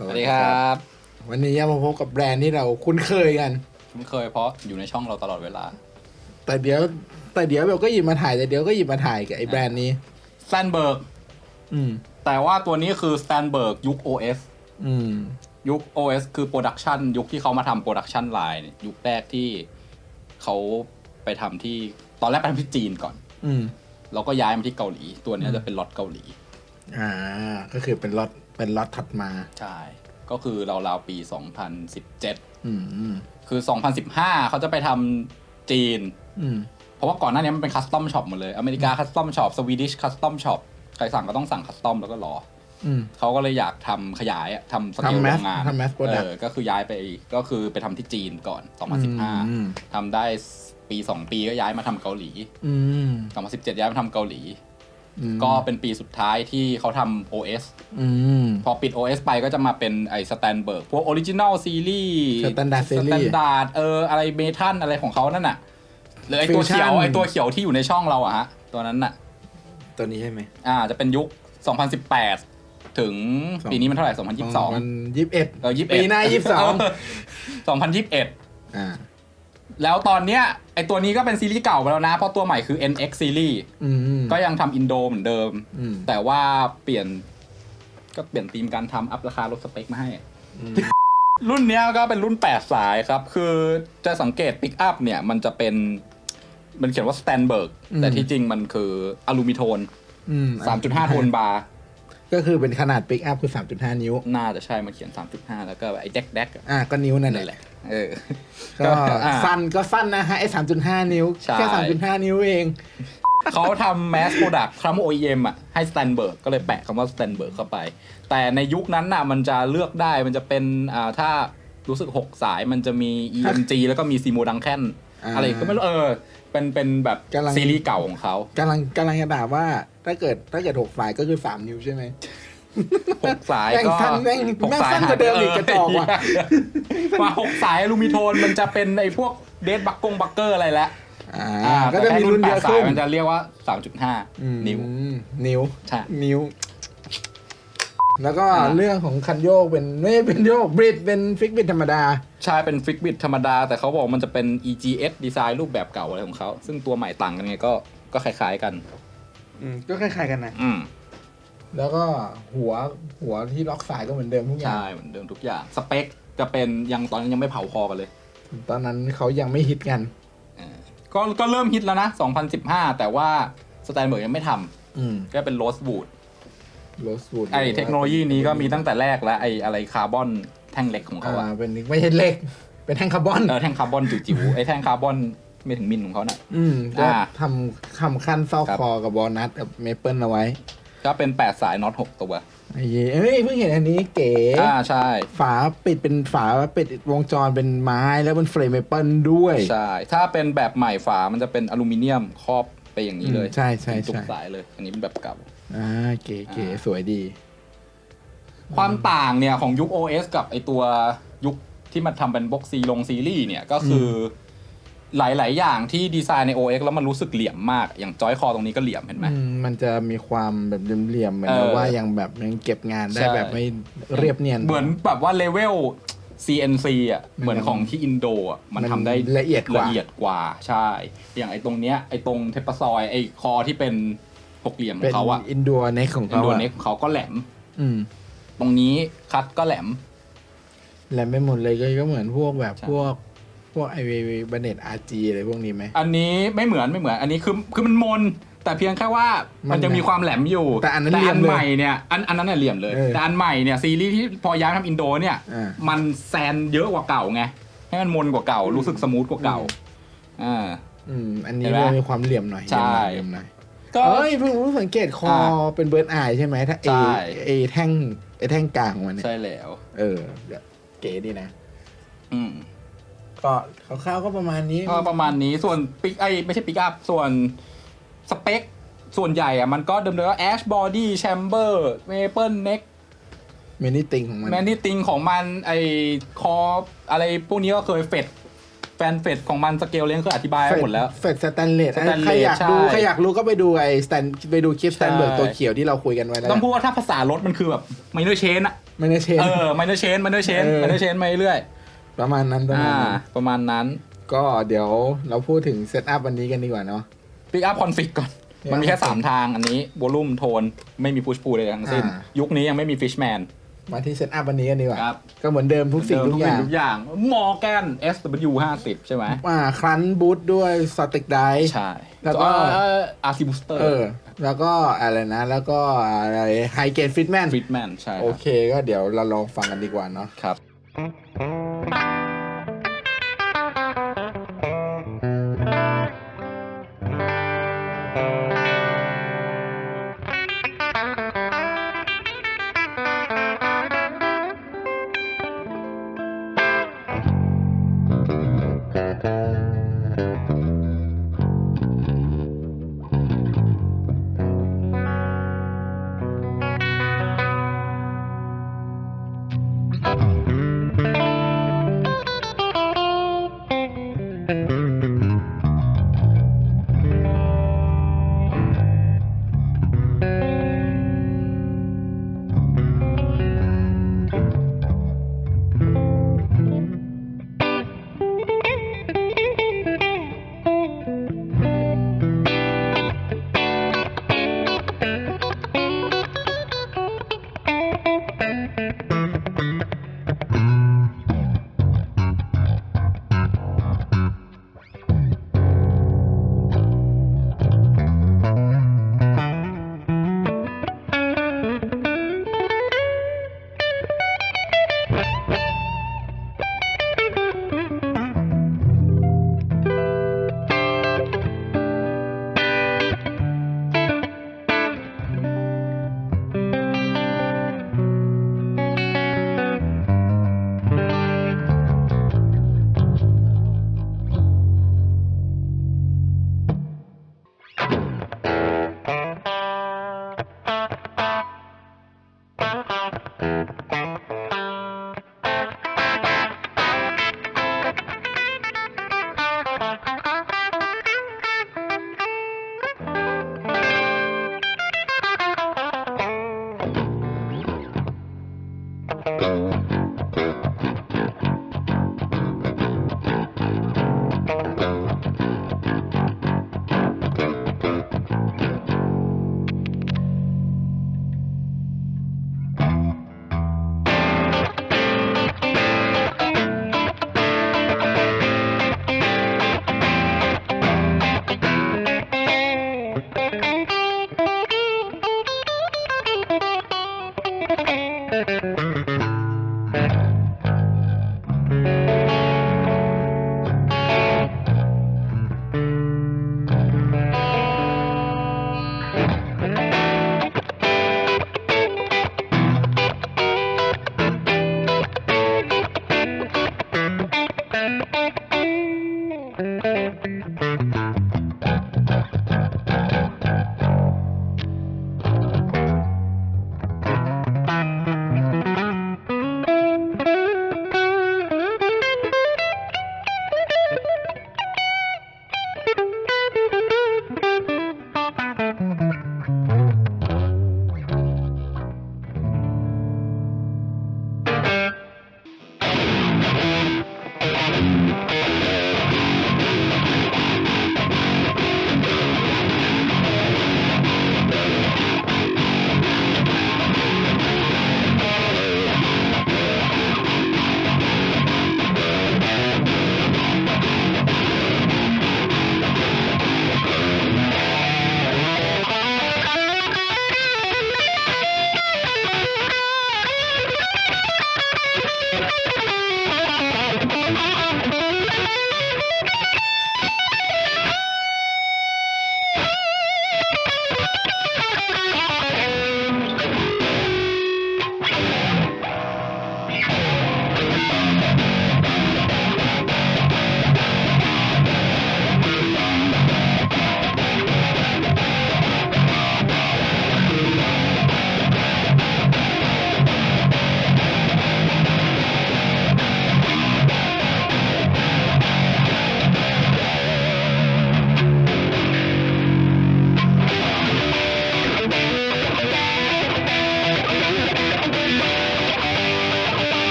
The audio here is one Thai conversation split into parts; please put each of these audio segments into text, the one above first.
สวัสดีครับ วันนี้มาพบกับแบรนด์ที่เราคุ้นเคยกันไม่เคยเพราะอยู่ในช่องเราตลอดเวลา แต่เดี๋ยว แต่เดี๋ยวเบลก็หยิบมาถ่ายแต่เดี๋ยวก็หยิบมาถ่ายกับไอ้แบรนด์นี้ s t a n b e r g อืม แต่ว่าตัวนี้คือ s t a n b e r g ยุค OS อืม ยุค OS คือโปรดักชันยุคที่เขามาทำโปรดักชันไลน์ยุคแรกที่เขาไปทำที่ตอนแรกไปทำที่จีนก่อน อืมแล้วก็ย้ายมาที่เกาหลี ตัวเนี้ยจะเป็นล็อตเกาหลี อ่า ก็คือเป็นล็อต เป็นล็อตถัดมา ใช่ ก็คือราวๆปี 2017อืมอืมคือ 2015 เขาจะไปทำจีน อืมเพราะว่าก่อนหน้านี้มันเป็นคัสตอมช็อปหมดเลย อเมริกาคัสตอมช็อป สวีดิชคัสตอมช็อป ใครสั่งก็ต้องสั่งคัสตอมแล้วก็รออืม เขาก็เลยอยากทำขยายอะทำสเกลทำโร mass งงานทำ mass product เออก็คือย้ายไปก็คือไปทำที่จีนก่อน อืม2015ทำได้ปี 2 ปีก็ย้ายมาทำเกาหลี อืม 2017 ย้ายมาทำเกาหลีอืม ก็เป็นปีสุดท้ายที่เขาทำ OS อืมพอปิด OS ไปก็จะมาเป็นไอ้สแตนเบิร์กพวกออริจิน l ลซีรีส์ Standard ส series แตนดาร์ดเอออะไรเมทัลอะไรของเขานั่นน่ะหรือไอ้ตัวเขียว Fusion ไอ้ตัวเขียวที่อยู่ในช่องเราอะฮะ ตัวนั้นน่ะ ตัวนี้ใช่ไหมอ่า จะเป็นยุค 2018 ถึงสองปีนี้มันเท่าไหร่มัน2022ยี่สิบเอ็ดเออ21ปีหน้ายี่สิบสอง2021อ่า แล้วตอนเนี้ยไอตัวนี้ก็เป็นซีรีส์เก่าไปแล้วนะ เพราะตัวใหม่คือ NX ซีรีส์อืมก็ยังทำอินโดเหมือนเดิม อืมแต่ว่าเปลี่ยน ก็เปลี่ยนธีมการทำอัพราคาลดสเปคมาให้ อืมรุ่นเนี้ยก็เป็นรุ่น 8 สายครับ คือจะสังเกตปิกอัพเนี่ยมันจะเป็น มันเขียนว่าสแตนเบิร์กอืมแต่ที่จริงมันคืออลูมิโทน อืม 3.5 โทนบาร์ ก็คือเป็นขนาดปิกอัพคือ3.5นิ้ว น่าจะใช่มันเขียน3.5แล้วก็ไอ้แดกแดกอ่าก็นิ้วนั่นนั่นแหแหละละเออ ก็อ่าสั้นก็สั้นนะฮะไอ้3.5นิ้วใช่แค่3.5นิ้วเอง เขาทำแมสโปรดักต์คำ OEM อะ ให้สแตนเบิร์กก็เลยแปะคำว่าสแตนเบิร์กเข้าไป แต่ในยุคนั้นน่ะมันจะเลือกได้มันจะเป็นอ่าถ้ารู้สึก6สายมันจะมี EMG แล้วก็มีซีโมดังแคน อ่าอะไรก็ไม่รู้เออ เป็นเป็นแบบกำลังซีรีส์เก่าของเขากำลังกำลังจะด่าว่า ถ้าเกิดถ้าเกิด6สายก็คือ3นิ้วใช่ไหมหกสายแม่งก็สั้นแม่งหกแม่งสายสั้นกว่าเดิมอีกกระจอกว่ะมาหกสายอลูมิโทนมันจะเป็นไอ้พวกเดดบักกงบักเกอร์อะไรแล้วอ่าอ่าก็จะมีรุ่นเยอะแต่ถ้าขึ้นแปดสายมันจะเรียกว่า3.5อืมนิ้ว นิ้วใช่นิ้ว แล้วก็อ่าเรื่องของคันโยกเป็นไม่เป็นโยกบริดเป็นฟิกบิดธรรมดา ใช่เป็นฟิกบิ t ธรรมดา แต่เขาบอกมันจะเป็น EGS ดีไซน์รูปแบบเก่าอะไรของเขา ซึ่งตัวใหม่ต่างกันไงก็ก็คล้ายๆกัน อืมก็คล้ายๆกันนะอืมแล้วก็หัวหัวที่ล็อกสายก็เหมือนเดิมทุกอย่างใช่เหมือนเดิมทุกอย่าง สเปคจะเป็นยังตอนนั้นยังไม่เผาคอกันเลย ตอนนั้นเขายังไม่ฮิตกันเออก็ก็เริ่มฮิตแล้วนะ 2015 แต่ว่าสแตนเบิร์กยังไม่ทอืมำก็เป็นโรสบูด โรสวูดไอเทคโนโลยีนี้ก็มีตั้งแต่แรกแล้วไออะไรคาร์บอนแท่งเหล็กของเขาอ่าอะเป็นไม่ใช่เหล็ก เป็นแท่งคาร์บอน เออแท่งคาร์บอนจิ๋วๆไอแท่งคาร์บอนไม่ถึงมิลของเขาน่ะ อืมก็อ่าทำทำขั้นซอกครับ คอกับบอลนัทกับเมเปิลเอาไว้ก็เป็น8สายน็อต6ตัวไอ้เหี้ยเอ้ยเพิ่งเห็นอันนี้เก๋ อ่าใช่ฝาปิดเป็นฝาปิดวงจรเป็นไม้แล้วเป็นเฟรมเมเปิลด้วย ใช่ถ้าเป็นแบบใหม่ฝามันจะเป็นอลูมิเนียมครอบไปอย่างนี้เลยอืมใช่ใช่ทุกใช่สายเลย อันนี้เป็นแบบเก่า อ่าเก๋เก๋อ่าสวยดี ความต่างเนี่ยของยุค OS กับไอตัวยุคที่มันทำเป็นบ็อกซีลงซีรีส์เนี่ยก็คืออหลาย ๆ อย่างที่ดีไซน์ใน OS แล้วมันรู้สึกเหลี่ยมมาก อย่างจอยคอตรงนี้ก็เหลี่ยมเห็นไหมอืมมันจะมีความแบบเหลี่ยมๆเหมือนเออกับว่ายังแบบยังเก็บงานได้ใช่แบบไม่เรียบเนียน เหมือนแบบว่าเลเวล CNC อะ เหมือนของที่อินโดอะ มันมันทำได้ละเอียดกว่าละเอียดกว่า ใช่ อย่างไอ้ตรงเนี้ย ไอ้ตรงเทปซอย ไอ้คอที่เป็น หกเหลี่ยมขเป็อนงเขาอะอินดัวเน็กของอินเขาโดอะเน็กของเขาก็แหลม อืมตรงนี้คัดก็แหลม แหลมไปหมดเลยก็ก็เหมือนพวกแบบใช่ พวกพวกไอเวบันเน็ตอาร์จีอะไรพวกนี้ไหม อันนี้ไม่เหมือนไม่เหมือน อันนี้คือคือมันมน แต่เพียงแค่ว่ามัมันนจะมีความแหลมอยู่แต่อันนั้นเหลี่ยมเลยใหม่เนี่ยอันอันนั้นเนี่ยเหลี่ยมเลย เออแต่อันใหม่เนี่ยซีรีส์ที่พอย้ายมาทำอินโดเนี่ย อ่ามันแซนเยอะกว่าเก่าไงให้มันมนกว่าเก่า รู้สึกสมูทกว่าเก่าอ่า อืมอันนี้เห็นไหมมันมีความเหลี่ยมหน่อยใช่ เหลี่ยมหน่อย ก็ เอ้ยเพิ่งรู้สังเกตคออ่าเป็นเบิร์ดอายใช่ไหมถ้าเอใช่ เอแท่งไอแท่งกลางของมันเนี่ยใช่แล้ว เออเดี๋ยวเก๋ดีนะ อืม ก็คร่าวๆก็ประมาณนี้ ก็ประมาณนี้ส่วนปิกไอไม่ใช่ปิกอัพ ส่วนสเปค ส่วนใหญ่อะมันก็เดิมๆว่า Ash Body Chamber Maple Neck เมนิติงของมัน แมนนี่ติงของมันไอคออะไรพวกนี้ก็เคยเฟด แฟนเฟดของมันสเกลเลี้ยงคืออธิบายไว้หมดแล้ว เฟดสแตนเลส Stanley ใครอยากดูใช่ใครอยากรู้ก็ไปดูไอ้สแตนไปดูคลิปสแตนเบิร์กใช่ ตัวเขียวที่เราคุยกันไว้แล้วต้องพูดว่าถ้าภาษารถมันคือแบบไมเนอร์เชนอะไม่ได้เชน เออมันจะเชนมันจะเชนเออมันจะเชนมาเรื่อยประมาณนั้นประมาอ่าณนั้นประมาณนั้นก็เดี๋ยวเราพูดถึงเซตอัพวันนี้กันดีกว่าเนาะ ปิกอัพคอนฟิกก่อน Pick up มันมีแค่ config 3ทางอันนี้วอลุ่มโทน ไม่มีพุชพูเลยทั้งสิ้น อ่ายุคนี้ยังไม่มีฟิชแมน มาที่เซตอัพวันนี้กันดีกว่าครับ ก็เหมือนเดิมทุกสิ่งทุกอย่างทุกอย่างมอร์แกน SW 50ใช่ไหมอ่าครันบูทด้วยสติกไดใช่ แล้วก็อาร์ซิบูสเตอร์เออแล้วก็อะไรนะ แล้วก็อะไรไฮเกนฟิตแมนฟิตแมนใช่โอเค ก็เดี๋ยวเราลองฟังกันดีกว่าเนาะครับ โ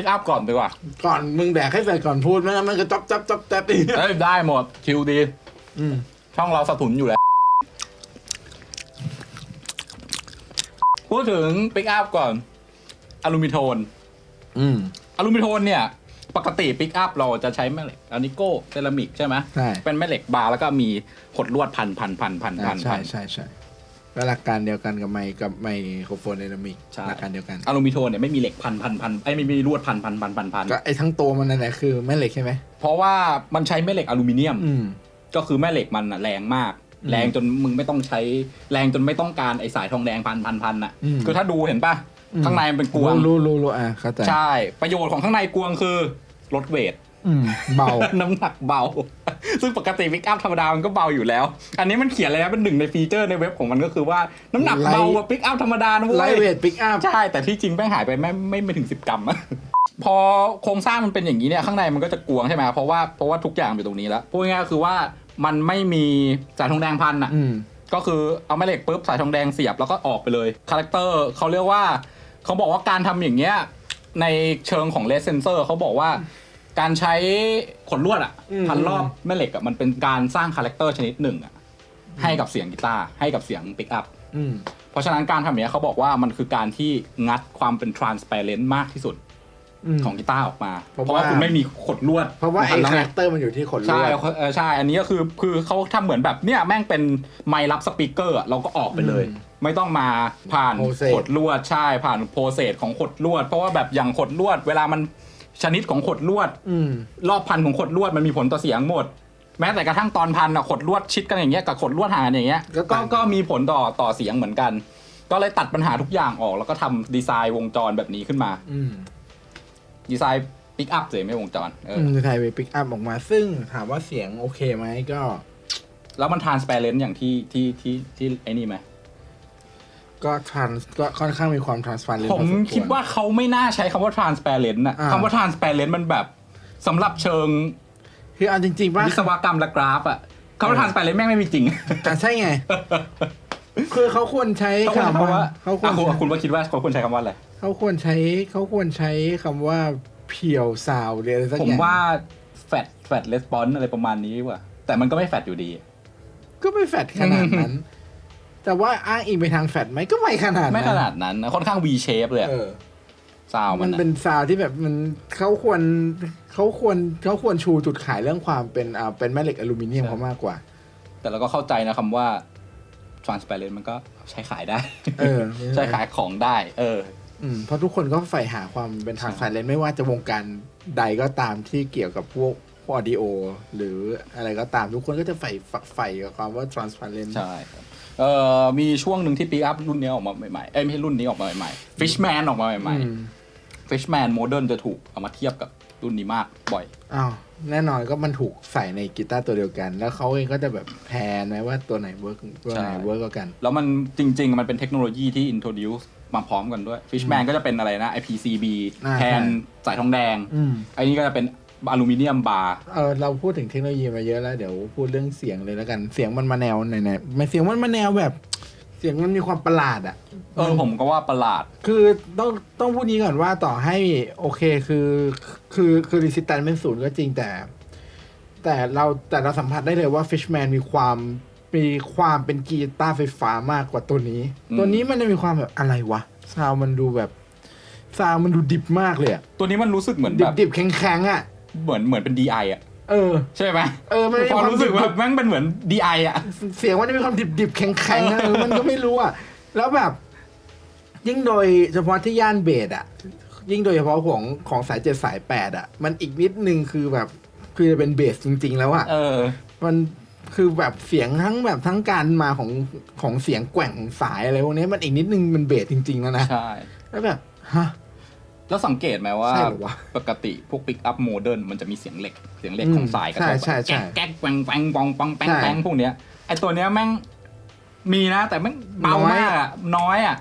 งไปอัพก่อนดีกว่า ก่อนมึงแดกให้ใส่ก่อนพูดไม่งั้นมันก็จ๊อบจ๊อบจ๊อบจ๊อบอีกเอ้ยได้หมดชิวดี อืมช่องเราสะทุนอยู่แล้ว พูดถึงปิกอัพก่อนอลูมิโทนอืมอลูมิโทนเนี่ย ปกติปิกอัพเราจะใช้แม่เหล็กอานิโก้เซรามิกใช่ไหมใช่เป็นแม่เหล็กบาร์แล้วก็มีขดลวดพันพันพันพันพัอ่านใช่พัน ใช่ใช่ แล้วหลักการเดียวกันกับไมค์กับไมโครโฟนไดนามิกใช่ หลักการเดียวกันอลูมิโทนเนี่ยไม่มีเหล็กพันพันพันไอ้ยไม่มีลวดพันพันพันพันพันก็ไอ้ทั้งตัวมันนั่นแหละคือแม่เหล็กใช่ไหมเพราะว่ามันใช้แม่เหล็กอลูมิเนียม อืม ก็คือแม่เหล็กมันอะแรงมาก อืมแรงจนมึงไม่ต้องใช้แรงจนไม่ต้องการไอสายทองแดงพันพันพันอะอืม คือถ้าดูเห็นปะอืมข้างในมันเป็นกวงรู้รู้รู้อะเข้าใจ ใช่ ประโยชน์ของข้างในกวงคือลดเวท อืมเบา น้ำหนักเบา ซึ่งปกติปิกอัพธรรมดามันก็เบาอยู่แล้ว อันนี้มันเขียนเลยนะเป็นหนึ่งในฟีเจอร์ในเว็บของมันก็คือว่าน้ำหนักเบากว่าปิกอัพธรรมดานะเว้ไลยท์เวทปิกอัพใช่ แต่ที่จริงแม่งหายไปไม่ไม่ไม่ถึงสิบกรัมอะพอโครงสร้างมันเป็นอย่างนี้เนี่ยข้างในมันก็จะกวงใช่ไหมเพราะว่าเพราะว่าทุกอย่างอยู่ตรงนี้แล้วพูดง่ายๆก็คือว่ามันไม่มีสายทองแดงพันอะอืม ก็คือเอาแม่เหล็กปุ๊บสายทองแดงเสียบแล้วก็ออกไปเลยคาแรคเตอร์เขาเรียกว่าเขาบอกว่าการทำอย่างเงี้ยในเชิงของเลสเซนเซอร์เขาบอกว่า การใช้ขนลวดอะอืม พันรอบแม่เหล็กอะมันเป็นการสร้างคาแรคเตอร์ชนิดหนึ่งอะให้กับเสียงกีตาร์ให้กับเสียงปิกอัพ อืม เพราะฉะนั้นการทำอย่างนี้ยเขาบอกว่ามันคือการที่งัดความเป็น transparent มากที่สุดอืมของกีตาร์ออกมา เพเพราะราะว่า ว่าคุณไม่มีขดลวดเพราะว่าไอ้พันแล้วคาไงแรคเตอร์มันอยู่ที่ขนลใช่วด เออใช่ อันนี้ก็คือคือเขาทำเหมือนแบบเนี่ยแม่งเป็นไมค์รับสปีกเกอร์อะเราก็ออกไปเลย อืมไม่ต้องมาผ่าน Process ขดลวดใช่ผ่านโปรเซสของขดลวด เพราะว่าแบบอย่างขดลวด เวลามัน ชนิดของขดลวดอืมรอบพันของขดลวดมันมีผลต่อเสียงหมด แม้แต่กระทั่งตอนพันอะขดลวดชิดกันอย่างเงี้ยกับขดลวดห่างกันอย่างเงี้ยก็ก็ต่างกันก็มีผลต่อต่อเสียงเหมือนกัน ก็เลยตัดปัญหาทุกอย่างออก แล้วก็ทำดีไซน์วงจรแบบนี้ขึ้นมาอืมดีไซน์ปิกอัพเลยไม่วงจรเอออือมไทยไปปิกอัพออกมา ซึ่งถามว่าเสียงโอเคไหมก็ แล้วมัน transparent อย่างที่ที่ที่ที่ไอ้นี่ไหม ก็ทรานก็ค่อนข้างมีความ transparent ผมพอสวรคิดว่าเขาไม่น่าใช้คำว่า transparent น่ะอ่าคำว่า transparent มันแบบสำหรับเชิงคือเอาจริงๆว่าวิศวกรรมและกราฟอะคำว่า transparent แม่งไม่มีจริงแต่ใช่ไง คือเขาควรใช้เขาควรใช้คำคำว่าว่าเขาควรอะคุณใช้คุณว่าคิดว่าเขาควรใช้คำว่าอะไรเขาควรใช้เขาควรใช้คำว่าเพียวซาวหรืออะไรสักอผมย่างว่า fat fat response อะไรประมาณนี้ดีกว่าแต่มันก็ไม่แฟตอยู่ดี ก็ไม่แฟดขนาดนั้น แต่ว่าอ้างอิงไปทางแฟดไหมก็ไม่ขนาดนั้นไม่ขนาดนั้นนะค่อนข้าง V shape เลยเออซาวมัมันนอะเป็นซาวที่แบบมันเขาควรเขาควรเขาควรชูจุดขายเรื่องความเป็นอ่าเป็นแม่เหล็กอลูมิเนียมเขามากกว่า แต่เราก็เข้าใจนะคำว่า transparent มันก็ใช้ขายได้ เออ ใช้ขายของได้ เออ อืมเพราะทุกคนก็ใฝ่หาความเป็นทางสายเลนไม่ว่าจะวงการใดก็ตามที่เกี่ยวกับพวกพวกออดิโอ หรืออะไรก็ตามทุกคนก็จะใฝ่ฝักใฝ่กับความว่า transparent ใช่ครับ เอ่อมีช่วงหนึ่งที่ปีอัพรุ่นนี้ออกมาใหม่ๆ เอ้ยไม่ใช่รุ่นนี้ออกมาใหม่ๆ Fishman ออกมาใหม่อืมๆ Fishman Modern จะถูกเอามาเทียบกับรุ่นนี้มากบ่อย อ้าวแน่นอนก็มันถูกใส่ในกีตาร์ตัวเดียวกัน แล้วเขาเองก็จะแบบแพนไหมว่าตัวไหนเวิร์กตัวไหนใช่เวิร์กกว่ากัน แล้วมันจริง ๆ มันเป็นเทคโนโลยีที่ introduce มาพร้อมกันด้วย Fishman ก็จะเป็นอะไรนะ IPCB อ่าแทนสายทองแดงอืมไอ้นี่ก็จะเป็น อลูมิเนียมบาร์เออเราพูดถึงเทคโนโลยีมาเยอะแล้ว เดี๋ยวพูดเรื่องเสียงเลยแล้วกันเสียงมันมาแนวไหนๆมันเสียงมันมาแนวแบบ เสียงมันมีความประหลาดอะ เออผมก็ว่าประหลาด คือต้องต้องพูดนี้ก่อนว่าต่อให้โอเคคือคือคือรีสิตันเป็นศูนย์ก็จริงแต่ แต่เราแต่เราสัมผัสได้เลยว่า Fishman มีความมีความเป็นกีตาร์ไฟฟ้ามากกว่าตัวนี้อืมตัวนี้มันจะมีความแบบอะไรวะซาวมันดูแบบซาวมันดูดิบมากเลยอะตัวนี้มันรู้สึกเหมือนดิแบบบดิบแข็งแข็งๆอะ เหมือนเหมือนเป็น DI อะเออ ใช่ไหมเออมันมีพอความรู้สึกดิแบบบแม่งเป็นเหมือน DI อะ เสียงมันจะมีความดิบดิบๆแข็งแข็งๆอะเออเออมันก็ไม่รู้อะ แล้วแบบ ยิ่งโดยเฉพาะที่ย่านเบสอะ ยิ่งโดยเฉพาะของของสายเจ็ดสายแปดอะ มันอีกนิดนึงคือแบบ คือจะเป็นเบสจริง ๆ แล้วอะ เออ มันคือแบบเสียงทั้งแบบทั้งการมาของของเสียงแกว่งสายอะไรพวกนี้มันอีกนิดนึงมันเบสจริงๆแล้วนะ ใช่ แล้วแบบฮะ แล้วสังเกตไหมว่าใช่เหรอวะปกติพวกปิกอัพโมเดิร์นมันจะมีเสียงเหล็กเสียงเหล็กอืมของสายกระทบใช่ใช่ใช่แก๊กแก๊กแปงแปงปองปองแปงใช่ แปงพวกเนี้ยไอตัวเนี้ยแม่งมีนะ แต่แม่งเบามากอะน้อยอะ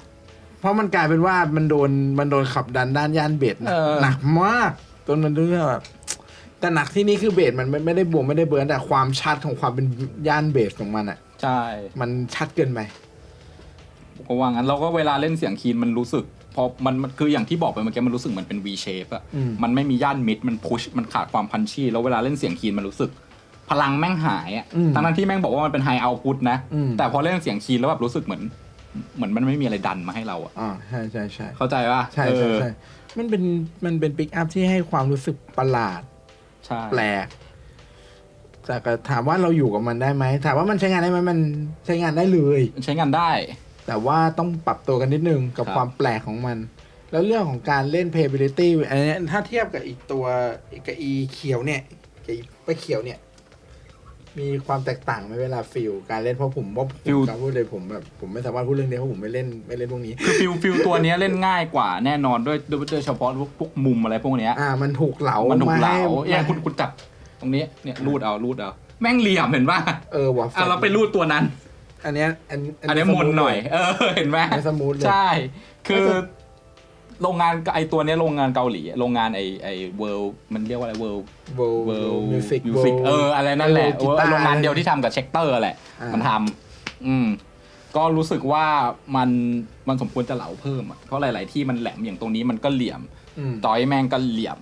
เพราะมันกลายเป็นว่ามันโดนมันโดนขับดันด้านย่านเบสหนักเออ หนักมากจนมันดูแบบแต่หนักที่นี่คือเบสมันไม่ไม่ได้บวมไม่ได้เบิร์นแต่ความชัดของความเป็นย่านเบสของมันอะ ใช่ มันชัดเกินไป ก็ว่างั้นเราก็เวลาเล่นเสียงคีนมันรู้สึกพ อมันมันคืออย่างที่บอกไปเมื่อกี้มันรู้สึกเหมือนเป็น V shape อะอืมมันไม่มีย่านมิดมันพุชมันขาดความพันชี่แล้วเวลาเล่นเสียงคีนมันรู้สึก พลังแม่งหายอะอืมทั้งนั้นที่แม่งบอกว่ามันเป็นไฮเอาพุตนะอืมแต่พอเล่นเสียงคีนแล้วแบบรู้สึกเหมือน เหมือนมันไม่มีอะไรดันมาให้เราอะอ่าใช่ใช่ใช่เข้าใจป่ะใช่เอใช่อใช่มันเป็นมันเป็นปิกอัพที่ให้ความรู้สึกประหลาดใช่แปลกแต่ก็ถามว่าเราอยู่กับมันได้ไหมถามว่ามันใช้งานได้ไหมมันใช้งานได้เลย ใช้งานได้ แต่ว่าต้องปรับตัวกันนิดนึงกับครับ ความแปลกของมัน แล้วเรื่องของการเล่น playability อันนี้ถ้าเทียบกับอีกตัวอีกกับอีเขียวเนี่ยกับอีไปเขียวเนี่ย มีความแตกต่างไหมเวลาฟิลการเล่นเพราะผมว่าผมการพูดเลยผมแบบผมไม่สามารถพูดเรื่องนี้เพราะผมไม่เล่นไม่เล่นพวกนี้ คือฟิลฟิลตัวเนี้ยเล่นง่ายกว่าแน่นอนด้วยด้วยโดยเฉพาะพวกพวกมุมอะไรพวกเนี้ย อ่า มันถูกเหลามันถูกเหลาให้เนี่ยคุณคุณจับตรงนี้เนี่ยรูดเอารูดเอา แม่งเหลี่ยมเห็นป่ะเออว่ะ อะเราไปรูดตัวนั้น อันเนี้ยอันอันนี้มนหน่อย เออ เห็นไหมอันนี้สมูทเลยใช่ คือไม่ใช่โรงงานไอตัวเนี้ยโรงงานเกาหลี โรงงานไอไอเวิลมันเรียกว่าอะไรเวิลเวลเวิลมิวสิกมิวสิกเอออะไรนั่นแหละกีตาร์โรงงานเดียวที่ทำกับเช็คเตอร์แหละอ่ามัมันทำอืมก็รู้สึกว่ามันมันสมควรจะเหลาเพิ่มอะเพราะหลาย ๆ ที่มันแหลมอย่างตรงนี้มันก็เหลี่ยมอืมจอยแมงก็เหลี่ยม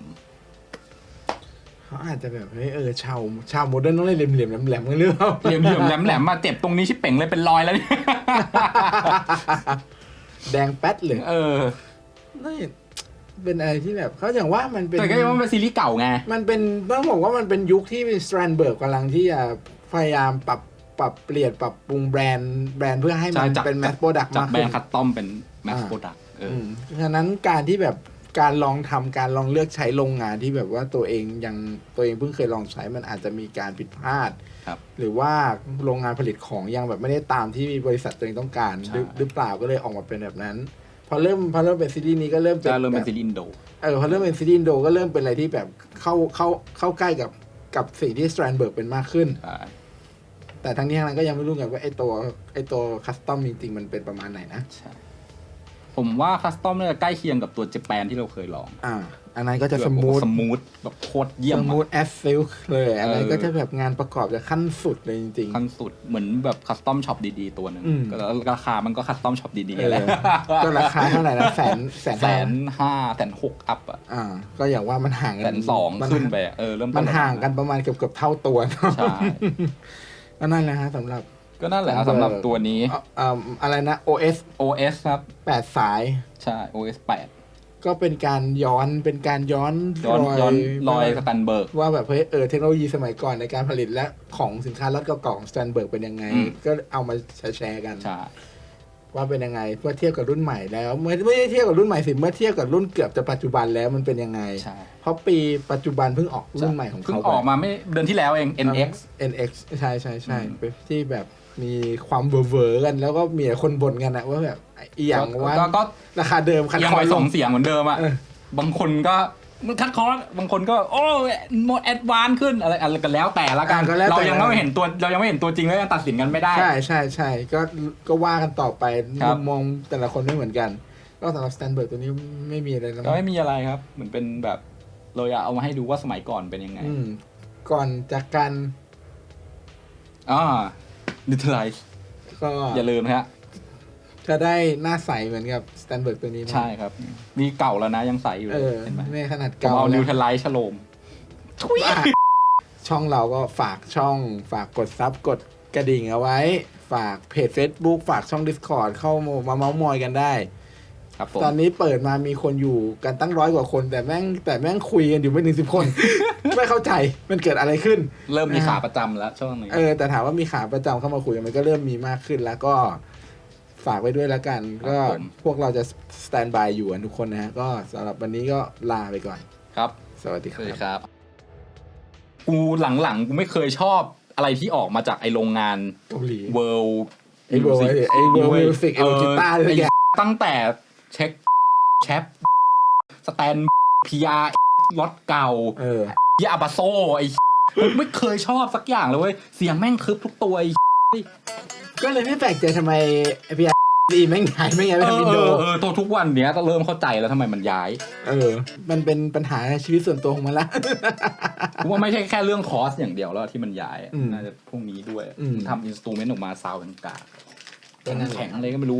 เขาอาจจะแบบเฮ้ยเออชาวชาวโมเดิร์นต้องเล่นเหลี่ยมเหลี่ยมแหลมๆกันหรือเปล่าเหลี่ยมเหลี่ยมแหลมแหลมมาเจ็บตรงนี้ชิบเป่งเลยเป็นรอยแล้วเนี่ยแดงแป๊ดเลยเออนี่เป็นอะไรที่แบบเขาอย่างว่ามันเป็นแต่ก็ยังว่ามันเป็นซีรีส์เก่าไงมันเป็นต้องบอกว่ามันเป็นยุคที่สแตรนเบิร์กกำลังที่จะพยายามปรับปรับเปลี่ยนปรับปรุงแบรนด์แบรนด์เพื่อให้มัใช่นจากเป็นแมสโปรดักต์จากมากแบรขึ้นนด์คัสตอมเป็นแมสอ่าโปรดักต์เอออืมฉะนั้นการที่แบบ การลองทำการลองเลือกใช้โรงงานที่แบบว่าตัวเองยังตัวเองเพิ่งเคยลองใช้มันอาจจะมีการผิดพลาด ครับ หรือว่าโรงงานผลิตของยังแบบไม่ได้ตามที่บริษัทตัวเองต้องการใช่หรือหรือเปล่าก็เลยออกมาเป็นแบบนั้น พอเริ่มพอเริ่มเป็นซีรีส์นี้ก็เริ่มเป็นจะเริ่มเป็นแบบซีรีส์อินโด เออพอเริ่มเป็นซีรีส์อินโดก็เริ่มเป็นอะไรที่แบบเข้าเข้าเข้าใกล้กับกับสิ่งที่สแตรนเบิร์กเป็นมากขึ้น อ่า แต่ทั้งนี้ทั้งนั้นก็ยังไม่รู้ไงว่าไอตัวไอตัวคัสตอมจริงๆมันเป็นประมาณไหนนะ ใช่ ผมว่าคัสตอมเนี่ยใกล้เคียงกับตัวเจแปนที่เราเคยลอง อ่า อันนั้นก็จะสมูท สมูทแบบโคตรเยี่ยสมมูทอะแอสซิลเลย อันนั้นเออ ก็จะแบบงานประกอบจะขั้นสุดเลยจริง ขั้นสุดเหมือนแบบคัสตอมช็อปดีๆ ตัวหนึ่งอืม ก็แล้วราคามันก็คัสตอมช็อปดีเอๆอแหละก็ราคาเท่าไหร่นะแสนแสนแสนห้าแสนหกอัพอะอ่า ก็อย่างว่ามันห่างแสกันสองมัขึ้นไปอะเออเริ่มต้มันห่างกันประมาณเกือบเกือบๆเท่าตัวเนอะ ใช่ ก็นั่นแหละฮะสำหรับ ก็นั่นแหละครับสำหรับตัวนี้เอ่อเอ่ออะไรนะ OS OS ครับ8สาย ใช่ OS 8ก็เป็นการย้อนเป็นการย้อนย้อนย้อนรอยสว่าแตนเบิร์กว่าแบบเฮ้ยเออเทคโนโลยีสมัยก่อนในการผลิตและของสินค้ารถเก่าๆของสแตนเบิร์กเป็นยังไงอืมก็เอามาแชร์ๆกันใช่ว่าเป็นยังไงเมื่อเทียบกับรุ่นใหม่แล้วเมื่อไม่ได้เทียบกับรุ่นใหม่สิเมื่อเทียบกับรุ่นเกือบจะปัจจุบันแล้วมันเป็นยังไงใช่เพราะปีปัจจุบันเพิ่งออกรุ่นใหม่ของเพิ่งเขาออกมาไม่เดือนที่แล้วเอง NX NX ใช่ใช่ใช่อืมเป็นที่แบบ มีความเวอร์เวอร์กัน แล้วก็มีแต่คนบ่นกันนะว่าแบบอีหยังว่าก็ก็ราคาเดิมคันยังคอไว้ยสลองงเสียงเหมือนเดิมอะเออบางคนก็มันคัดคอร์สบางคนก็ โอ้โมดแอดวานขึ้นอะไรอะไรกันแล้วแต่ละกันอะก็แล้วแต่เรายังไม่เห็นตัวเรายังไม่เห็นตัวจริงแล้วยังตัดสินกันไม่ได้ ใช่ใช่ใช่ก็ก็ว่ากันต่อไปครับมุมมองแต่ละคนไม่เหมือนกันก็สำหรับสแตนเบิร์กตัวนี้ไม่มีอะไรแล้วก็ไม่มีอะไรครับ เหมือนเป็นแบบเราอยากเอามาให้ดูว่าสมัยก่อนเป็นยังไง อืมก่อนจากกันอ่า ดิทไลท์ก็อย่าลืมนะฮะจะได้หน้าใสเหมือนกับสแตนเบิร์กตัวนี้ไหมใช่ครับ นี่เก่าแล้วนะยังใสอยู่เลเอยอเห็นไหมไม่ขนาดผมเก่าเอานิวนะทไลท์ฉลมอะช่องเราก็ฝากช่องฝากกดซับกดกระดิ่งเอาไว้ ฝากเพจ Facebook ฝากช่อง Discord เข้ามาเมาส์มอยกันได้ ครับผมตอนนี้เปิดมามีคนอยู่กันตั้งร้อยกว่าคน แต่แม่งแต่แม่งคุยกันอยู่ไม่ถึงสิบคน ไม่เข้าใจมันเกิดอะไรขึ้น เริ่มมีขาประจำแล้วช่วงนี้เออแต่ถามว่ามีขาประจำเข้ามาคุยกันมันก็เริ่มมีมากขึ้นแล้วก็ฝากไว้ด้วยแล้วกัน ก็พวกเราจะสแตนบายอยู่กันทุกคนนะฮะ ก็สำหรับวันนี้ก็ลาไปก่อน ครับ สวัสดีสควัสดีรับครับ กูหลังๆ กูไม่เคยชอบอะไรที่ออกมาจากไอโรงงานเกาหลี World ไอ้ World ไอ้ World Music ไอ้ World Guitar อะไรแกตั้งแต่ เช็คแชปสแตนพีอาร์รถเก่าเออยาบาโซไอไม่เคยชอบสักอย่างเลยเว้ยเสียงแม่งคึบทุกตัวไอก็เลยไม่แปลกใจทำไมไอพีอาร์ดีแม่งย้ายไม่ย้ายไปเอทำออินเอโดอเออตัวทุกวันเนี้ยก็เริ่มเข้าใจแล้วทำไมมันย้าย เออ มันเป็นปัญหาในชีวิตส่วนตัวของมันละกูว่าไม่ใช่แค่เรื่องคอสอย่างเดียวแล้วที่มันย้ายอะอืมน่าจะพวกนี้ด้วยอืมทำอินสตูเมนต์ออกมาซาวด์กลางก็นั่นแหละแข็งอะไรก็ไม่รู้